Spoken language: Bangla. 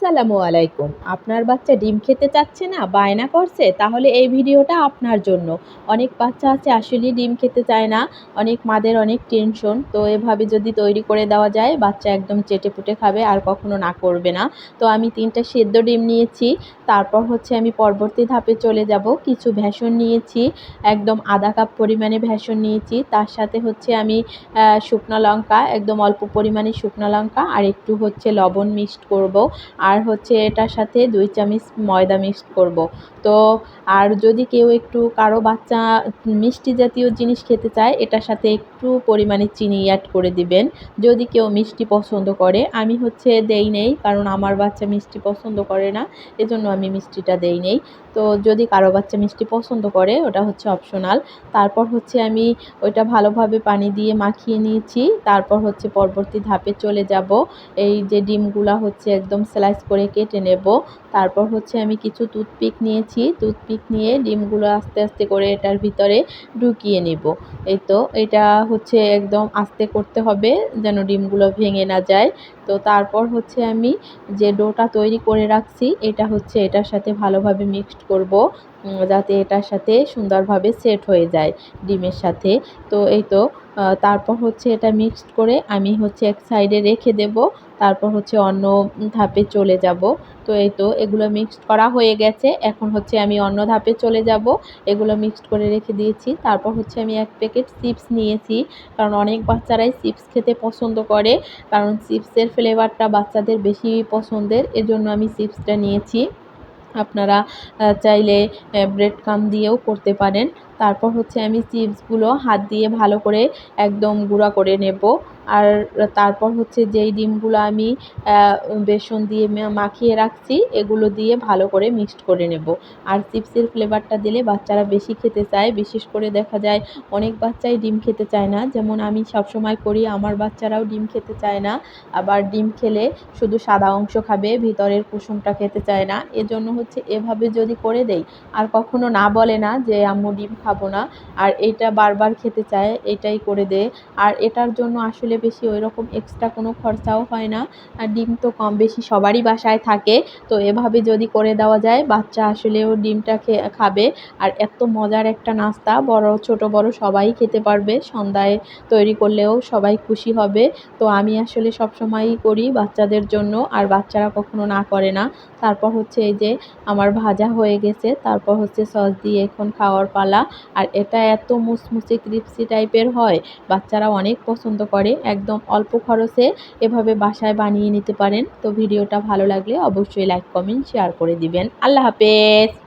আসসালামু আলাইকুম। আপনার বাচ্চা ডিম খেতে চাচ্ছে না, বায়না করছে, তাহলে এই ভিডিওটা আপনার জন্য। অনেক বাচ্চা আছে, আসলে ডিম খেতে চায় না। অনেক মাদের অনেক টেনশন তো এভাবে যদি তৈরি করে দেওয়া যায়, বাচ্চা একদম চেটে পুটে খাবে, আর কখনো না করবে না। তো আমি তিনটা সেদ্ধ ডিম নিয়েছি, তারপর হচ্ছে আমি পরবর্তী ধাপে চলে যাব। কিছু ভ্যাসন নিয়েছি, একদম আধা কাপ পরিমাণে ভ্যাসন নিয়েছি। তার সাথে হচ্ছে আমি শুকনো লঙ্কা, একদম অল্প পরিমাণে শুকনো লঙ্কা, আর একটু হচ্ছে লবণ মিক্সড করব। আর হচ্ছে এটার সাথে দুই চামচ ময়দা মিক্সড করব। তো আর যদি কেউ একটু কারও বাচ্চা মিষ্টি জাতীয় জিনিস খেতে চায়, এটার সাথে একটু পরিমাণে চিনি অ্যাড করে দিবেন। যদি কেউ মিষ্টি পছন্দ করে, আমি হচ্ছে দেই নেই, কারণ আমার বাচ্চা মিষ্টি পছন্দ করে না, এজন্য আমি মিষ্টিটা দেই নেই। তো যদি কারও বাচ্চা মিষ্টি পছন্দ করে, ওটা হচ্ছে অপশনাল তারপর হচ্ছে আমি ওইটা ভালোভাবে পানি দিয়ে মাখিয়ে নিয়েছি। তারপর হচ্ছে পরবর্তী ধাপে চলে যাব। এই যে ডিমগুলা হচ্ছে একদম স্লাইস করে কেটে নেব। তারপর হচ্ছে আমি কিছু টুথপিক নিয়েছি। টুথপিক নিয়ে ডিমগুলো আস্তে আস্তে করে এটার ভিতরে ঢুকিয়ে নেব। এই তো, এটা হচ্ছে একদম আস্তে করতে হবে যেন ডিমগুলো ভেঙে না যায়। তো তারপর হচ্ছে আমি যে ডোটা তৈরি করে রাখছি, এটা হচ্ছে এটার সাথে ভালোভাবে মিক্সড করব যাতে এটার সাথে সুন্দরভাবে সেট হয়ে যায় ডিমের সাথে। তো এই তো তারপর হচ্ছে এটা মিক্সড করে আমি হচ্ছে এক সাইডে রেখে দেব। তারপর হচ্ছে অন্য ধাপে চলে যাব। তো এই তো এগুলো মিক্সড করা হয়ে গেছে। এখন হচ্ছে আমি অন্য ধাপে চলে যাব। এগুলো মিক্সড করে রেখে দিয়েছি। তারপর হচ্ছে আমি এক প্যাকেট চিপস নিয়েছি। কারণ অনেক বাচ্চারাই চিপস খেতে পছন্দ করে। কারণ চিপসের ফ্লেভারটা বাচ্চাদের বেশি পছন্দের। এজন্য আমি চিপসটা নিয়েছি। আপনারা চাইলে ব্রেড কাম দিয়েও করতে পারেন। তারপর হচ্ছে আমি চিপসগুলো হাত দিয়ে ভালো করে একদম গুঁড়া করে নেব। আর তারপর হচ্ছে যেই ডিমগুলো আমি বেসন দিয়ে মাখিয়ে রাখছি, এগুলো দিয়ে ভালো করে মিক্সড করে নেব। আর চিপসের ফ্লেভারটা দিলে বাচ্চারা বেশি খেতে চায়। বিশেষ করে দেখা যায় অনেক বাচ্চাই ডিম খেতে চায় না। যেমন আমি সবসময় করি, আমার বাচ্চারাও ডিম খেতে চায় না। আবার ডিম খেলে শুধু সাদা অংশ খাবে, ভিতরের কুসুমটা খেতে চায় না। এজন্য হচ্ছে এভাবে যদি করে দেই, আর কখনো না বলে না যে, আম্মু, ডিম খাব না। আর এটা বারবার খেতে চায়, এটাই করে দে। আর এটার জন্য আসলে বেশি ওই রকম এক্সট্রা কোনো খরচাও হয় না। আর ডিম তো কম বেশি সবারই বাসায় থাকে। তো এভাবে যদি করে দেওয়া যায়, বাচ্চা আসলেও ডিমটা খাবে। আর এত মজার একটা নাস্তা, বড়, ছোট, বড় সবাই খেতে পারবে। সন্ধ্যায় তৈরি করলেও সবাই খুশি হবে। তো আমি আসলে সবসময়ই করি বাচ্চাদের জন্য, আর বাচ্চারা কখনো না করে না। তারপর হচ্ছে এই যে আমার ভাজা হয়ে গেছে, তারপর হচ্ছে সস দিয়ে এখন খাওয়ার পালা। আর এটা এত মুসমুসে ক্রিপসি টাইপের হয়, বাচ্চারা অনেক পছন্দ করে। একদম অল্প খরচে এভাবে বাসায় বানিয়ে নিতে পারেন। তো ভিডিওটা ভালো লাগলে অবশ্যই লাইক কমেন্ট শেয়ার করে দিবেন। আল্লাহ হাফেজ!